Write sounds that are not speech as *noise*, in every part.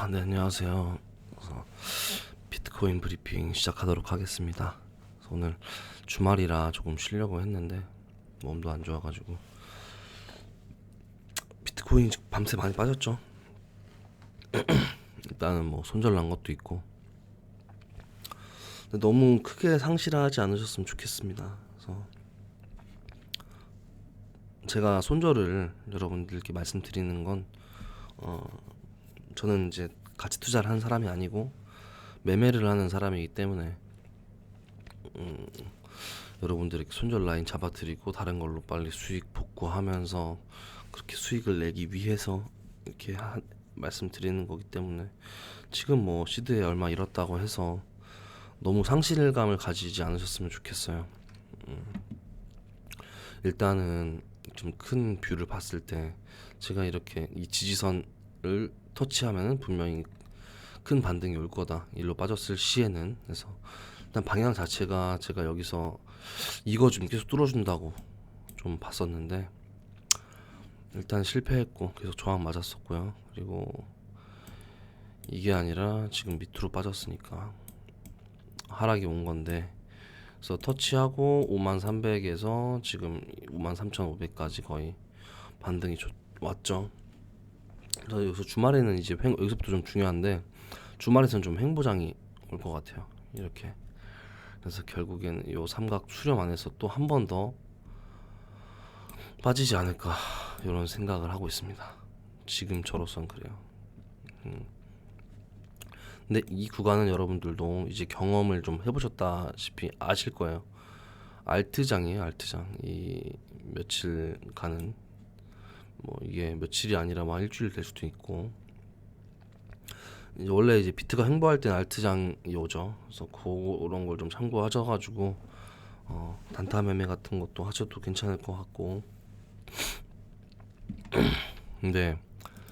아, 네, 안녕하세요. 그래서 비트코인 브리핑 시작하도록 하겠습니다. 오늘 주말이라 조금 쉬려고 했는데 몸도 안 좋아가지고 비트코인 밤새 많이 빠졌죠. *clears throat* 일단은 뭐 손절난 것도 있고 너무 크게 상실하지 않으셨으면 좋겠습니다. 그래서 제가 손절을 여러분들께 말씀드리는 건 어, 저는 이제 가치 투자를 하는 사람이 아니고 매매를 하는 사람이기 때문에 음, 여러분들에게 손절 라인 잡아드리고 다른 걸로 빨리 수익 복구하면서 그렇게 수익을 내기 위해서 이렇게 하, 말씀드리는 거기 때문에 지금 뭐 시드에 얼마 잃었다고 해서 너무 상실감을 가지지 않으셨으면 좋겠어요. 음, 일단은 좀 큰 뷰를 봤을 때 제가 이렇게 이 지지선을 터치하면은 분명히 큰 반등이 올 거다. 일로 빠졌을 시에는 그래서 일단 방향 자체가 제가 여기서 이거 좀 계속 뚫어준다고 좀 봤었는데 일단 실패했고 계속 저항 맞았었고요. 그리고 이게 아니라 지금 밑으로 빠졌으니까 하락이 온 건데 그래서 터치하고 5만 300에서 지금 5만 3,500까지 거의 반등이 좋- 왔죠. 그래서 여기서 주말에는 이제 횡, 여기서부터 좀 중요한데 주말에서는 좀 횡보장이 올 것 같아요. 이렇게 그래서 결국에는 요 삼각 수렴 안에서 또 한 번 더 빠지지 않을까 이런 생각을 하고 있습니다. 지금 저로선 그래요. 음. 근데 이 구간은 여러분들도 이제 경험을 좀 해보셨다시피 아실 거예요. 알트장이에요, 알트장. 이 며칠 가는 뭐 이게 며칠이 아니라 뭐 일주일 될 수도 있고 이제 원래 이제 비트가 횡보할 때는 알트장이 오죠. 그래서 그런 걸 좀 참고하셔가지고 어, 단타 매매 같은 것도 하셔도 괜찮을 것 같고 *clears throat* 근데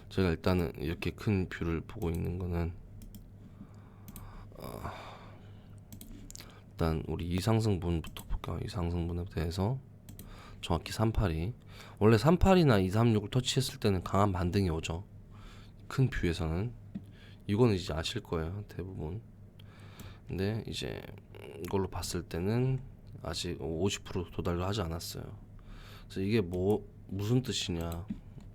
제가 일단은 이렇게 큰 뷰를 보고 있는 거는 어, 일단 우리 이상승분부터 볼까요? 이상승분에 대해서 정확히 382 원래 38이나 236을 터치했을 때는 강한 반등이 오죠. 큰 뷰에서는 이거는 이제 아실 거예요 대부분. 근데 이제 이걸로 봤을 때는 아직 50% 도달을 하지 않았어요. 그래서 이게 뭐 무슨 뜻이냐?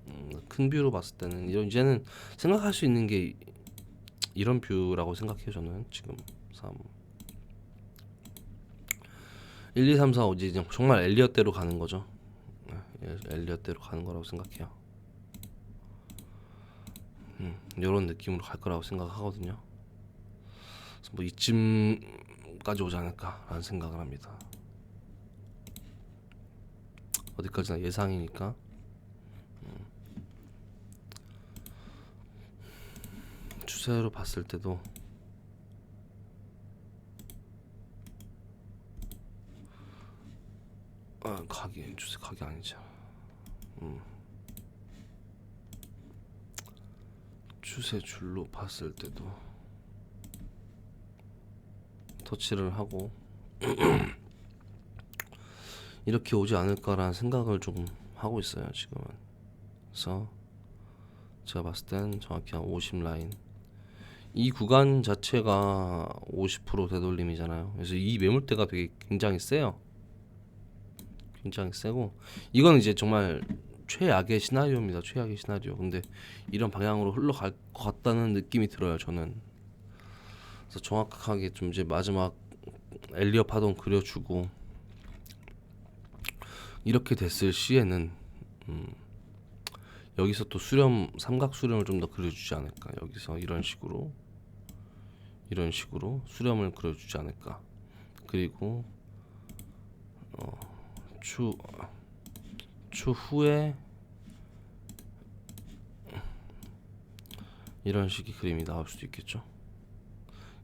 음, 큰 뷰로 봤을 때는 이런 이제는 생각할 수 있는 게 이런 뷰라고 생각해요 저는 지금 3 1, 2, 3, 4, 5 이제 정말 엘리엇대로 가는 거죠. 예, 엘리엇대로 가는 거라고 생각해요. 음, 이런 느낌으로 갈 거라고 생각하거든요. 뭐 이쯤까지 오지 않을까라는 생각을 합니다. 어디까지나 예상이니까. 음. 추세로 봤을 때도 아 각이 추세 각이 아니죠. 음. 추세 줄로 봤을 때도 터치를 하고 *clears throat* 이렇게 오지 않을까라는 생각을 조금 하고 있어요 지금은. 그래서 제가 봤을 땐 정확히 한 50 라인. 이 구간 자체가 50% 되돌림이잖아요. 그래서 이 매물대가 되게 굉장히 세요. 굉장히 세고 이건 이제 정말 최악의 시나리오입니다. 최악의 시나리오. 근데 이런 방향으로 흘러갈 것 같다는 느낌이 들어요. 저는. 그래서 정확하게 좀 이제 마지막 엘리어 파동 그려주고 이렇게 됐을 시에는 음, 여기서 또 수렴 삼각 수렴을 좀 더 그려주지 않을까. 여기서 이런 식으로 이런 식으로 수렴을 그려주지 않을까. 그리고 어, 추 추후에 이런 식의 그림이 나올 수도 있겠죠.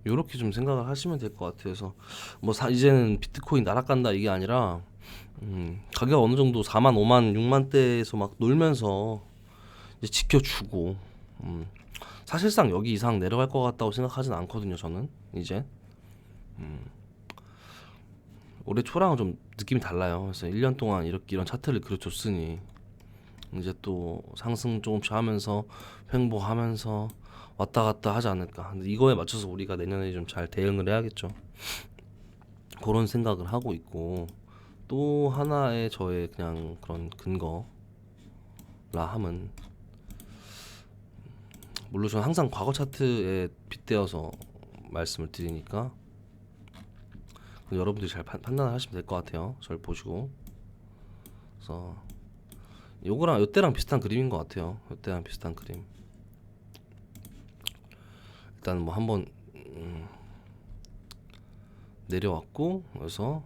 요렇게 좀 생각을 하시면 될 것 같아서 뭐 사, 이제는 비트코인 날아간다 이게 아니라 음, 가격 어느 정도 4만 5만 6만 대에서 막 놀면서 이제 지켜주고 음, 사실상 여기 이상 내려갈 것 같다고 생각하진 않거든요 저는 이제. 음, 올해 초랑은 좀 느낌이 달라요 그래서 1년 동안 이렇게 이런 차트를 그려줬으니 이제 또 상승 조금씩 하면서 횡보하면서 왔다 갔다 하지 않을까. 근데 이거에 맞춰서 우리가 내년에 좀 잘 대응을 해야겠죠. 그런 생각을 하고 있고 또 하나의 저의 그냥 그런 근거라 함은 물론 저는 항상 과거 차트에 빗대어서 말씀을 드리니까 여러분들이 잘 판, 단을 하시면 될 것 같아요. 저를 보시고 그래서 요거랑 요때랑 비슷한 그림인 것 같아요. 요때랑 비슷한 그림. 일단 뭐 한번 음, 내려왔고 그래서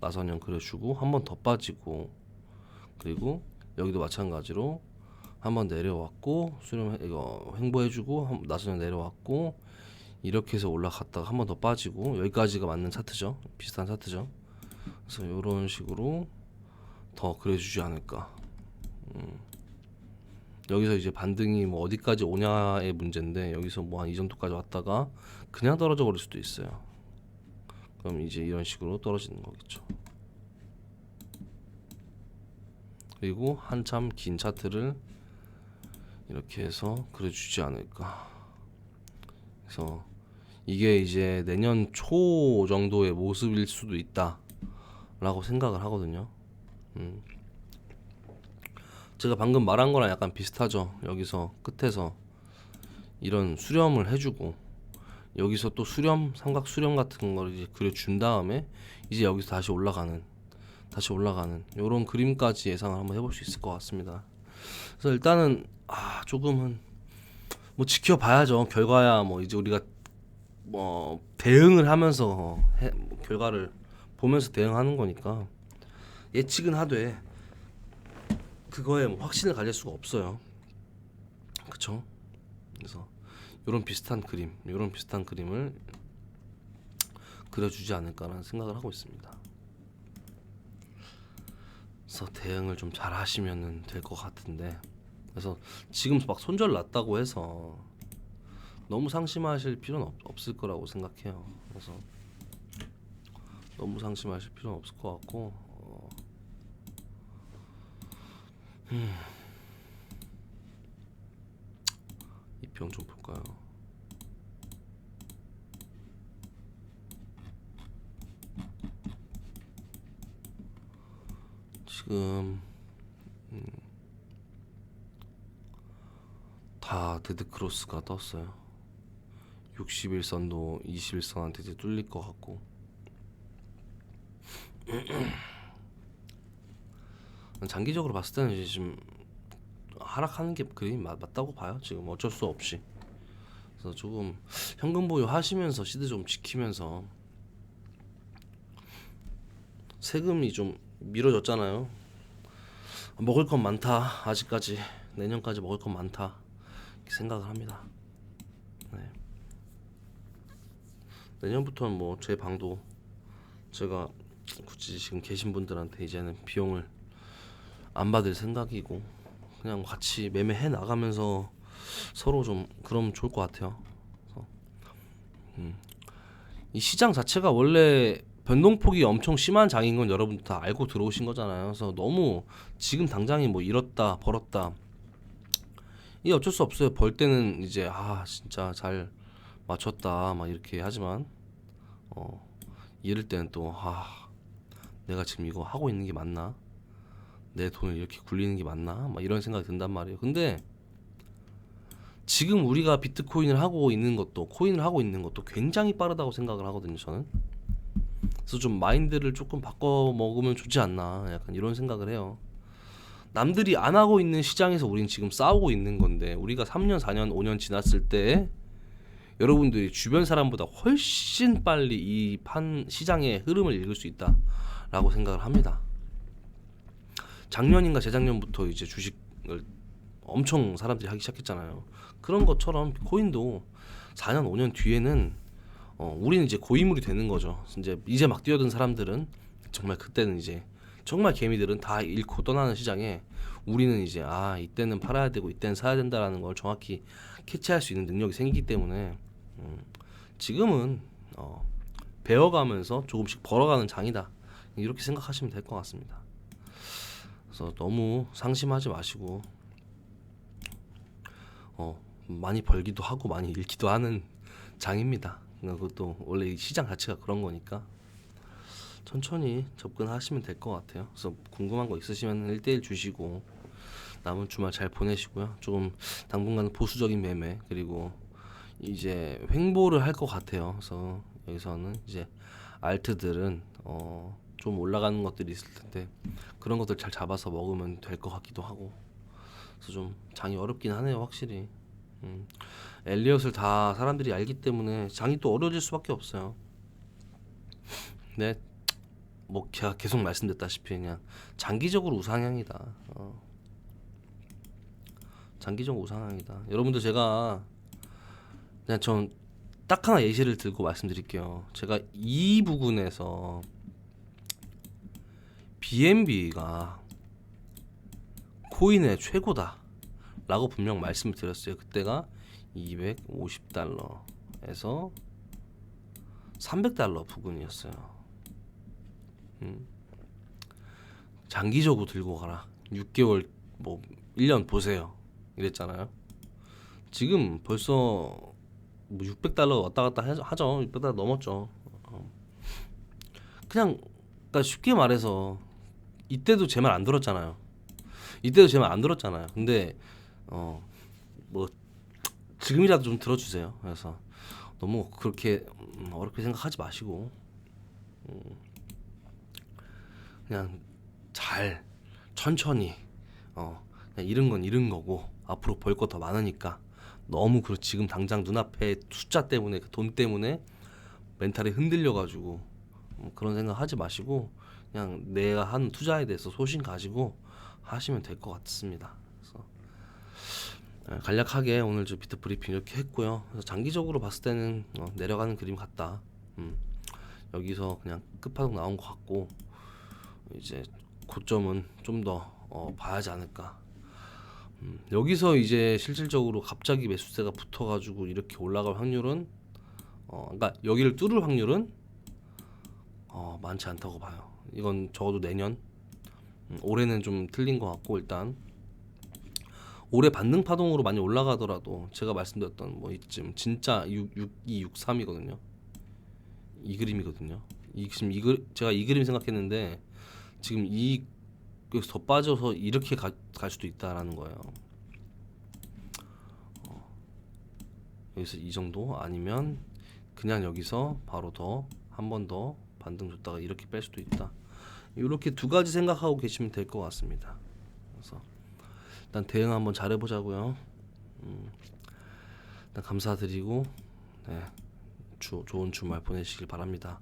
나선형 그려주고 한 번 더 빠지고 그리고 여기도 마찬가지로 한 번 내려왔고 수렴 이거 횡보해주고 한- 나선형 내려왔고 이렇게 해서 올라갔다가 한 번 더 빠지고 여기까지가 맞는 차트죠. 비슷한 차트죠. 그래서 이런 식으로 더 그려주지 않을까. 음. 여기서 이제 반등이 뭐 어디까지 오냐의 문제인데 여기서 뭐 한 이 정도까지 왔다가 그냥 떨어져 버릴 수도 있어요. 그럼 이제 이런 식으로 떨어지는 거겠죠. 그리고 한참 긴 차트를 이렇게 해서 그려주지 않을까. 그래서 이게 이제 내년 초 정도의 모습일 수도 있다라고 생각을 하거든요 음. 제가 방금 말한 거랑 약간 비슷하죠 여기서 끝에서 이런 수렴을 해주고 여기서 또 수렴 삼각 수렴 같은 걸 이제 그려준 다음에 이제 여기서 다시 올라가는 다시 올라가는 요런 그림까지 예상을 한번 해볼 수 있을 것 같습니다. 그래서 일단은 아 조금은 뭐 지켜봐야죠. 결과야 뭐 이제 우리가 뭐 대응을 하면서 해, 뭐 결과를 보면서 대응하는 거니까 예측은 하되 그거에 뭐 확신을 가질 수가 없어요. 그쵸? 그래서 이런 비슷한 그림, 이런 비슷한 그림을 그려주지 않을까라는 생각을 하고 있습니다. 그래서 대응을 좀 잘 하시면 될 것 같은데, 그래서 지금 막 손절 났다고 해서 너무 상심하실 필요는 없, 없을 거라고 생각해요. 그래서 너무 상심하실 필요는 없을 것 같고, 어, 이병 좀 볼까요? 지금 음, 다 데드 크로스가 떴어요. 61선도 21선한테 이제 뚫릴 것 같고 *clears throat* 장기적으로 봤을 때는 이제 지금 하락하는 게 맞, 맞다고 봐요. 지금 어쩔 수 없이. 그래서 조금 현금 보유 하시면서 시드 좀 지키면서 세금이 좀 미뤄졌잖아요. 먹을 건 많다. 아직까지 내년까지 먹을 건 많다. 이렇게 생각을 합니다. 네. 내년부터는 뭐 제 방도 제가 굳이 지금 계신 분들한테 이제는 비용을 안 받을 생각이고 그냥 같이 매매해 나가면서 서로 좀 그러면 좋을 것 같아요. 음. 이 시장 자체가 원래 변동폭이 엄청 심한 장인 건 여러분 다 알고 들어오신 거잖아요. 그래서 너무 지금 당장이 뭐 잃었다 벌었다 이게 어쩔 수 없어요. 벌 때는 이제 아 진짜 잘 맞췄다 막 이렇게 하지만 어 잃을 때는 또 아 내가 지금 이거 하고 있는 게 맞나? 내 돈을 이렇게 굴리는 게 맞나? 막 이런 생각이 든단 말이에요. 근데 지금 우리가 비트코인을 하고 있는 것도 코인을 하고 있는 것도 굉장히 빠르다고 생각을 하거든요. 저는. 그래서 좀 마인드를 조금 바꿔 먹으면 좋지 않나 약간 이런 생각을 해요. 남들이 안 하고 있는 시장에서 우리는 지금 싸우고 있는 건데 우리가 3년, 4년, 5년 지났을 때 여러분들이 주변 사람보다 훨씬 빨리 이 판 시장의 흐름을 읽을 수 있다라고 생각을 합니다. 작년인가 재작년부터 이제 주식을 엄청 사람들이 하기 시작했잖아요. 그런 것처럼 코인도 4년, 5년 뒤에는 어, 우리는 이제 고인물이 되는 거죠. 이제 이제 막 뛰어든 사람들은 정말 그때는 이제 정말 개미들은 다 잃고 떠나는 시장에 우리는 이제 아 이때는 팔아야 되고 이때는 사야 된다라는 걸 정확히 캐치할 수 있는 능력이 생기기 때문에 음, 지금은 어, 배워가면서 조금씩 벌어가는 장이다 이렇게 생각하시면 될 것 같습니다. 그래서 너무 상심하지 마시고 어, 많이 벌기도 하고 많이 잃기도 하는 장입니다. 그러니까 그것도 원래 이 시장 자체가 그런 거니까 천천히 접근하시면 될 것 같아요. 그래서 궁금한 거 있으시면 1대1 주시고 남은 주말 잘 보내시고요. 조금 당분간 보수적인 매매 그리고 이제 횡보를 할 것 같아요. 그래서 여기서는 이제 알트들은 어, 좀 올라가는 것들이 있을 텐데 그런 것들 잘 잡아서 먹으면 될 것 같기도 하고 그래서 좀 장이 어렵긴 하네요, 확실히. 음. 엘리엇을 다 사람들이 알기 때문에 장이 또 어려워질 수밖에 없어요. 네, 뭐 제가 계속 말씀드렸다시피 그냥 장기적으로 우상향이다. 어. 장기적으로 우상향이다. 여러분들 제가 그냥 전 딱 하나 예시를 들고 말씀드릴게요. 제가 이 부분에서 BNB가 코인의 최고다 라고 분명 말씀을 드렸어요. 그때가 250달러에서 300달러 부근이었어요. 음. 장기적으로 들고 가라. 6개월 뭐 1년 보세요. 이랬잖아요. 지금 벌써 뭐 600달러 왔다 갔다 하- 하죠. 600달러 넘었죠. 어. 그냥 그러니까 쉽게 말해서 이때도 제 말 안 들었잖아요. 이때도 제 말 안 들었잖아요. 근데 어 뭐 지금이라도 좀 들어주세요. 그래서 너무 그렇게 음, 어렵게 생각하지 마시고 음, 그냥 잘 천천히 어 그냥 잃은 건 잃은 거고 앞으로 벌 거 더 많으니까 너무 그 지금 당장 눈앞에 숫자 때문에 그 돈 때문에 멘탈이 흔들려 가지고 그런 생각 하지 마시고 그냥 내가 한 투자에 대해서 소신 가지고 하시면 될 것 같습니다. 그래서 예, 간략하게 오늘 저 비트 브리핑 이렇게 했고요. 장기적으로 봤을 때는 어, 내려가는 그림 같다. 음, 여기서 그냥 끝파동 나온 것 같고 이제 고점은 좀더 어, 봐야지 않을까. 음, 여기서 이제 실질적으로 갑자기 매수세가 붙어가지고 이렇게 올라갈 확률은 어, 그러니까 여기를 뚫을 확률은 어, 많지 않다고 봐요. 이건 적어도 내년 음, 올해는 좀 틀린 것 같고 일단 올해 반등 파동으로 많이 올라가더라도 제가 말씀드렸던 뭐 이쯤 진짜 6, 6, 2, 6, 3이거든요. 이 그림이거든요. 이 지금 이 그, 제가 이 그림 생각했는데 지금 이 여기서 더 빠져서 이렇게 가, 갈 수도 있다라는 거예요. 어, 여기서 이 정도 아니면 그냥 여기서 바로 더 한 번 더 반등 줬다가 이렇게 뺄 수도 있다. 이렇게 두 가지 생각하고 계시면 될 것 같습니다. 그래서 일단 대응 한번 잘 해보자고요. 음, 일단 감사드리고 네, 주, 좋은 주말 보내시길 바랍니다.